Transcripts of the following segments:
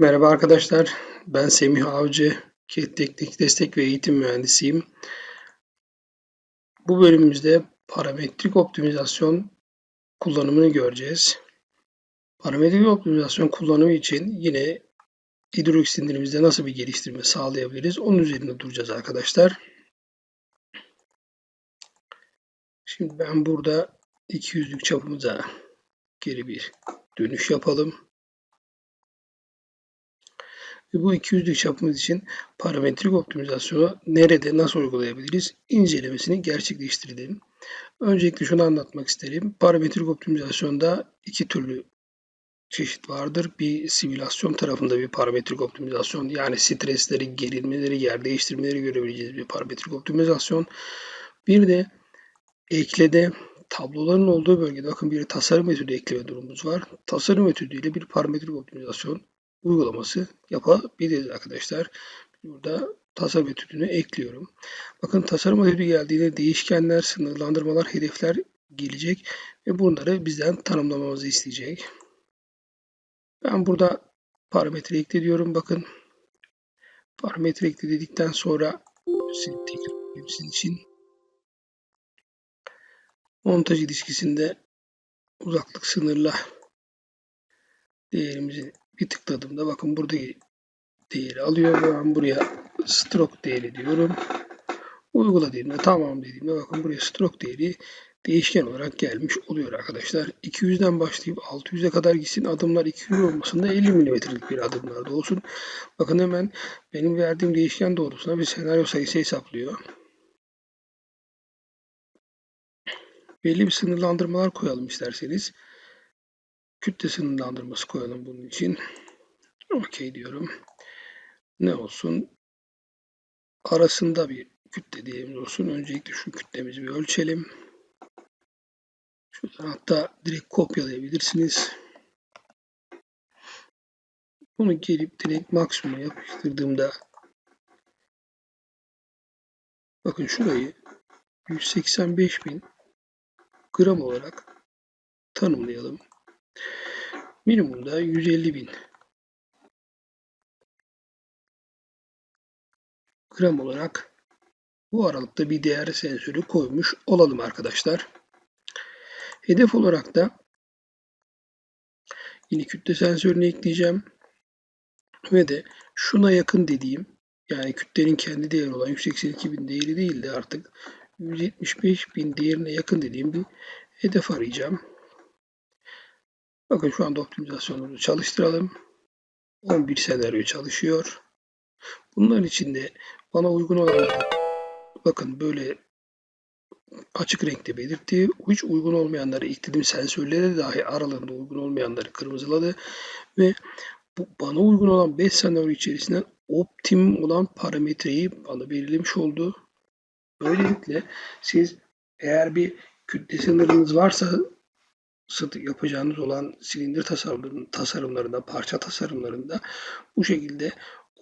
Merhaba arkadaşlar, ben Semih Avcı, Teknik Destek ve Eğitim Mühendisiyim. Bu bölümümüzde parametrik optimizasyon kullanımını göreceğiz. Parametrik optimizasyon kullanımı için yine hidrolik sindirimimizde nasıl bir geliştirme sağlayabiliriz? Onun üzerinde duracağız arkadaşlar. Şimdi ben burada 200'lük çapımıza geri bir dönüş yapalım. Ve bu 200'lük çapımız için parametrik optimizasyonu nerede nasıl uygulayabiliriz incelemesini gerçekleştirelim. Öncelikle şunu anlatmak isterim. Parametrik optimizasyonda iki türlü çeşit vardır. Bir simülasyon tarafında bir parametrik optimizasyon yani stresleri, gerilmeleri, yer değiştirmeleri görebileceğiz bir parametrik optimizasyon. Bir de eklede tabloların olduğu bölgede bakın bir tasarım metodi ekleme durumumuz var. Tasarım metoduyla bir parametrik optimizasyon uygulaması yapabiliriz arkadaşlar. Burada tasarım metodunu ekliyorum. Bakın tasarım metodu geldiğinde değişkenler, sınırlandırmalar, hedefler gelecek ve bunları bizden tanımlamamızı isteyecek. Ben burada parametre ekle diyorum. Bakın parametre ekle dedikten sonra hepsinin için montaj ilişkisinde uzaklık sınırla değerimizi bir tıkladığımda bakın buradaki değeri alıyor ben buraya stroke değeri diyorum. Uygula dediğimde tamam dediğimde bakın buraya stroke değeri değişken olarak gelmiş oluyor arkadaşlar. 200'den başlayıp 600'e kadar gitsin adımlar 200 olmasında 50 mm'lik bir adımlarda olsun. Bakın hemen benim verdiğim değişken doğrusuna bir senaryo sayısı hesaplıyor. Belli bir sınırlandırmalar koyalım isterseniz kütle sınırlandırması koyalım bunun için. Okey diyorum. Ne olsun? Arasında bir kütle diyelim olsun. Öncelikle şu kütlemizi bir ölçelim. Şuradan hatta direkt kopyalayabilirsiniz. Bunu gelip direkt maksimuma yapıştırdığımda bakın şurayı 185.000 gram olarak tanımlayalım. Minimumda 150 bin gram olarak bu aralıkta bir değer sensörü koymuş olalım arkadaşlar. Hedef olarak da yine kütle sensörünü ekleyeceğim. Ve de şuna yakın dediğim yani kütlenin kendi değeri olan 182 bin değeri değil de artık 175 bin değerine yakın dediğim bir hedef arayacağım. Bakın şu anda optimizasyonumuzu çalıştıralım. 11 senaryo çalışıyor. Bunların içinde bana uygun olan bakın böyle açık renkte belirtti. Hiç uygun olmayanları ekledim. Sensörlere dahi aralarında uygun olmayanları kırmızıladı. Ve bu bana uygun olan 5 senaryo içerisinden optimum olan parametreyi bana belirlemiş oldu. Böylelikle siz eğer bir kütle sınırınız varsa yapacağınız olan silindir tasarımlarında, parça tasarımlarında bu şekilde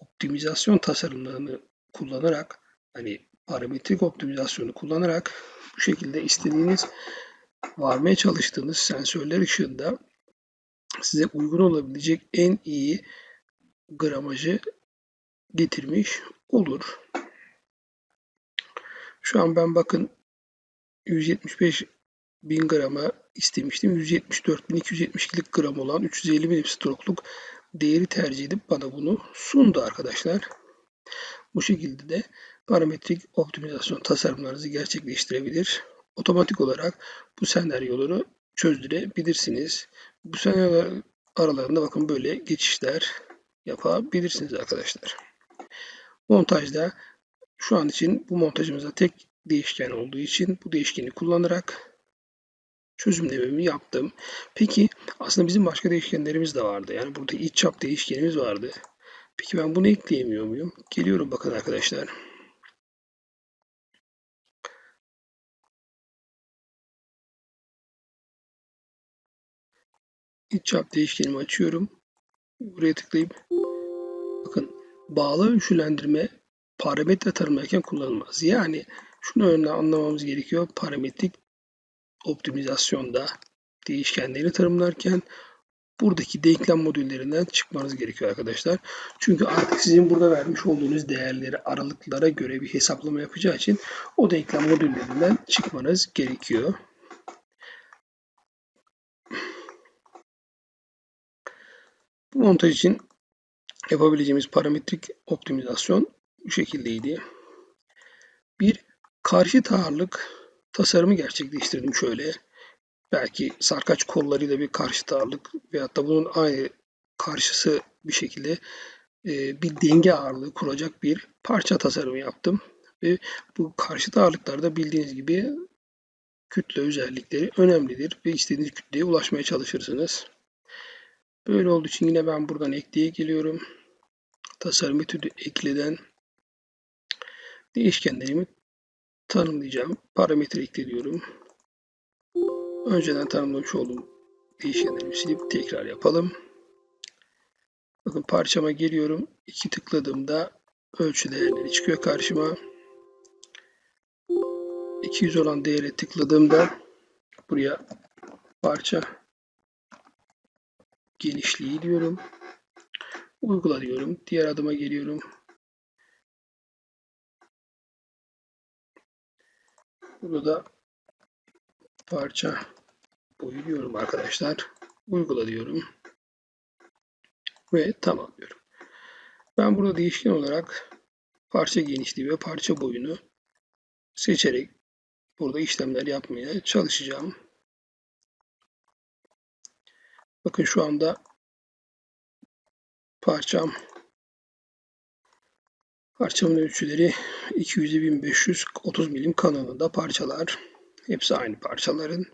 optimizasyon tasarımlarını kullanarak hani parametrik optimizasyonu kullanarak bu şekilde istediğiniz varmaya çalıştığınız sensörler ışığında size uygun olabilecek en iyi gramajı getirmiş olur. Şu an ben bakın 175 bin grama istemiştim. 174.272'lik gram olan 350 milim strokluk değeri tercih edip bana bunu sundu arkadaşlar. Bu şekilde de parametrik optimizasyon tasarımlarınızı gerçekleştirebilir. Otomatik olarak bu senaryoları çözdürebilirsiniz. Bu senaryolar aralarında bakın böyle geçişler yapabilirsiniz arkadaşlar. Montajda şu an için bu montajımızda tek değişken olduğu için bu değişkeni kullanarak çözümlememi yaptım. Peki aslında bizim başka değişkenlerimiz de vardı. Yani burada iç çap değişkenimiz vardı. Peki ben bunu ekleyemiyor muyum? Geliyorum bakın arkadaşlar. İç çap değişkenimi açıyorum. Buraya tıklayıp bakın bağlı ölçülendirme parametre tanımlarken kullanılmaz. Yani şunu önemli anlamamız gerekiyor. Parametrik optimizasyonda değişkenleri tanımlarken buradaki denklem modüllerinden çıkmanız gerekiyor arkadaşlar. Çünkü artık sizin burada vermiş olduğunuz değerleri aralıklara göre bir hesaplama yapacağı için o denklem modüllerinden çıkmanız gerekiyor. Bu montaj için yapabileceğimiz parametrik optimizasyon bu şekildeydi. Bir karşıt ağırlık tasarımı gerçekleştirdim şöyle. Belki sarkaç kollarıyla bir karşıt ağırlık veyahut da bunun aynı karşısı bir şekilde e, bir denge ağırlığı kuracak bir parça tasarımı yaptım. Ve bu karşıt ağırlıklarda bildiğiniz gibi kütle özellikleri önemlidir ve istediğiniz kütleye ulaşmaya çalışırsınız. Böyle olduğu için yine ben buradan ekleye geliyorum. Tasarım etüdü ekleden değişkenlerimi tanımlayacağım. Parametre ekliyorum. Önceden tanımlamış olduğum değişkenlerimi silip tekrar yapalım. Bakın parçama geliyorum. İki tıkladığımda ölçü değerleri çıkıyor karşıma. 200 olan değere tıkladığımda buraya parça genişliği diyorum. Uygula diyorum. Diğer adıma geliyorum. Burada da parça boyu diyorum arkadaşlar. Uygula diyorum. Ve tamam diyorum. Ben burada değişken olarak parça genişliği ve parça boyunu seçerek burada işlemler yapmaya çalışacağım. Bakın şu anda parçam parçamın ölçüleri 200'e 1530 milim kalınlığında parçalar. Hepsi aynı parçaların.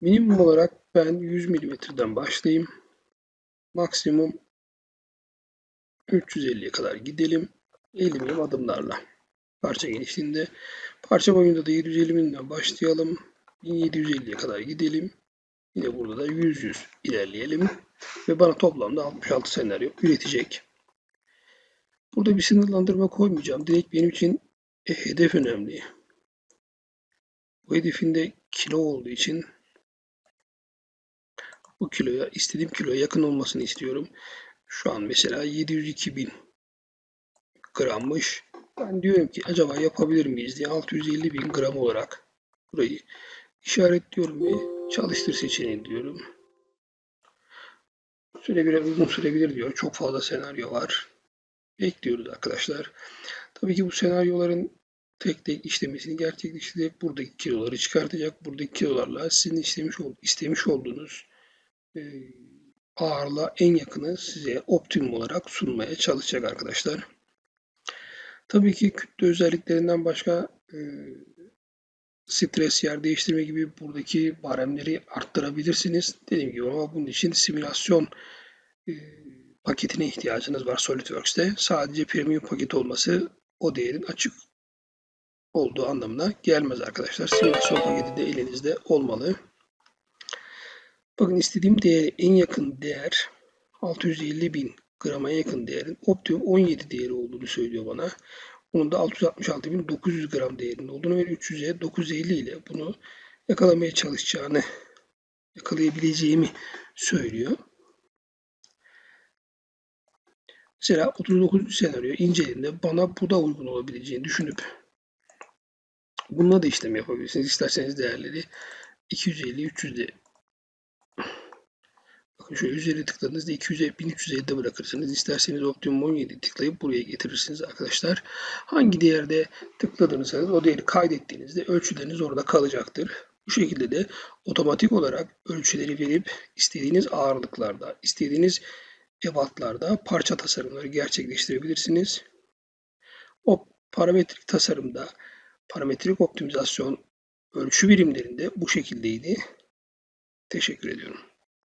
Minimum olarak ben 100 milimetreden başlayayım. Maksimum 350'ye kadar gidelim. 50 milim adımlarla. Parça genişliğinde. Parça boyunda da 750 milimden başlayalım. 1750'ye kadar gidelim. Yine burada da 100 100 ilerleyelim. Ve bana toplamda 66 senaryo üretecek. Burada bir sınırlandırma koymayacağım. Direkt benim için e, hedef önemli. Bu hedefinde kilo olduğu için bu kiloya istediğim kiloya yakın olmasını istiyorum. Şu an mesela 702 bin grammış. Ben diyorum ki acaba yapabilir miyiz diye 650 bin gram olarak burayı işaretliyorum ve çalıştır seçeneği diyorum. Süre biraz uzun sürebilir diyor. Çok fazla senaryo var. Bekliyoruz arkadaşlar. Tabii ki bu senaryoların tek tek işlemesini gerçekleştirip buradaki kiloları çıkartacak. Buradaki kilolarla sizin istemiş, istemiş olduğunuz e, ağırlığa en yakını size optimum olarak sunmaya çalışacak arkadaşlar. Tabii ki kütle özelliklerinden başka e, stres yer değiştirme gibi buradaki baremleri arttırabilirsiniz. Dediğim gibi ama bunun için simülasyon e, paketine ihtiyacınız var SolidWorks'te. Sadece premium paket olması o değerin açık olduğu anlamına gelmez arkadaşlar. Simülasyon paketi de elinizde olmalı. Bakın istediğim değere en yakın değer 650 bin grama yakın değerin optimum 17 değeri olduğunu söylüyor bana. Bunun da 666.900 gram değerinde olduğunu ve 300'e 950 ile bunu yakalamaya çalışacağını yakalayabileceğimi söylüyor. Mesela 39. senaryo incelediğimde bana bu da uygun olabileceğini düşünüp bununla da işlem yapabilirsiniz. İsterseniz değerleri 250 300'de Bakın şöyle üzeri tıkladığınızda 200'e 1350'de bırakırsınız. İsterseniz Optimum 17 tıklayıp buraya getirirsiniz arkadaşlar. Hangi değerde tıkladığınızda o değeri kaydettiğinizde ölçüleriniz orada kalacaktır. Bu şekilde de otomatik olarak ölçüleri verip istediğiniz ağırlıklarda, istediğiniz ebatlarda parça tasarımları gerçekleştirebilirsiniz. O parametrik tasarımda parametrik optimizasyon ölçü birimlerinde bu şekildeydi. Teşekkür ediyorum.